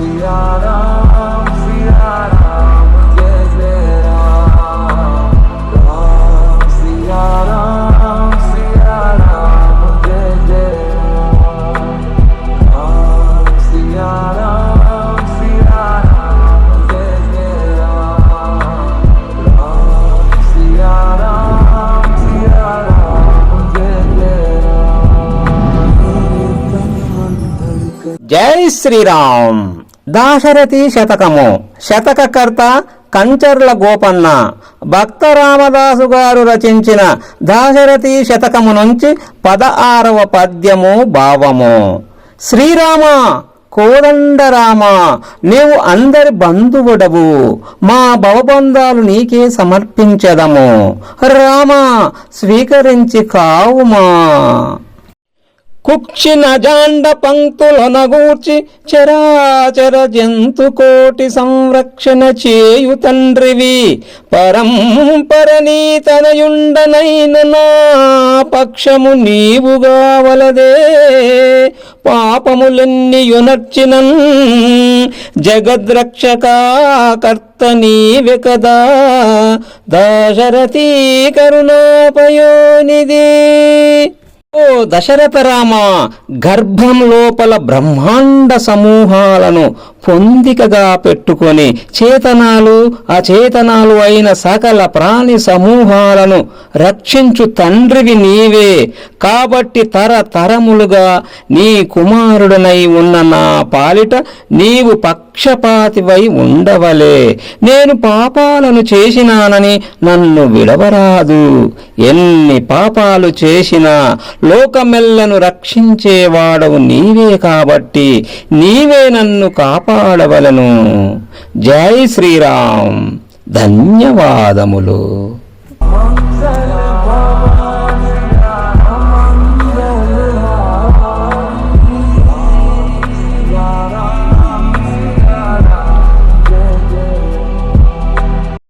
Ziyaram, ziyaram, gezeram Jai Sri Ram Dasarathi శతకము. శతకకర్త కంచర్ల గోపన్న. భక్త రామదాసు గారు రచించిన దాశరథి శతకము నుంచి పద ఆరవ పద్యము భావము. శ్రీరామ కోదండరామ నీవు అందరి బంధువుడవు. మా భవబంధాలు నీకే సమర్పించదము. రామ స్వీకరించి కావుమా. కుక్షిన జాండ పంక్తులనగూర్చి చరాచర జంతు కోటి సంరక్షణ చేయు తండ్రివి. పరంపర తనయుండనైన నా పక్షము నీవుగావలదే పాపములెన్ని యునర్చినన్ జగద్రక్షక కర్త నీవే కదా. దాశరథీ కరుణాపయోనిది ఓ దశరథ రామ గర్భం లోపల బ్రహ్మాండ సమూహాలను పొందికగా పెట్టుకొని చేతనాలు అచేతనాలు అయిన సకల ప్రాణి సమూహాలను రక్షించు తండ్రివి నీవే. కాబట్టి తరతరములుగా నీ కుమారుడనై ఉన్న నా పాలిట నీవు పక్షపాతివై ఉండవలే. నేను పాపాలను చేసినానని నన్ను విడవరాదు. ఎన్ని పాపాలు చేసినా లోకమెల్లను రక్షించేవాడవు నీవే కాబట్టి నీవే నన్ను కాపాడవలను. జై శ్రీరామ్. ధన్యవాదములు.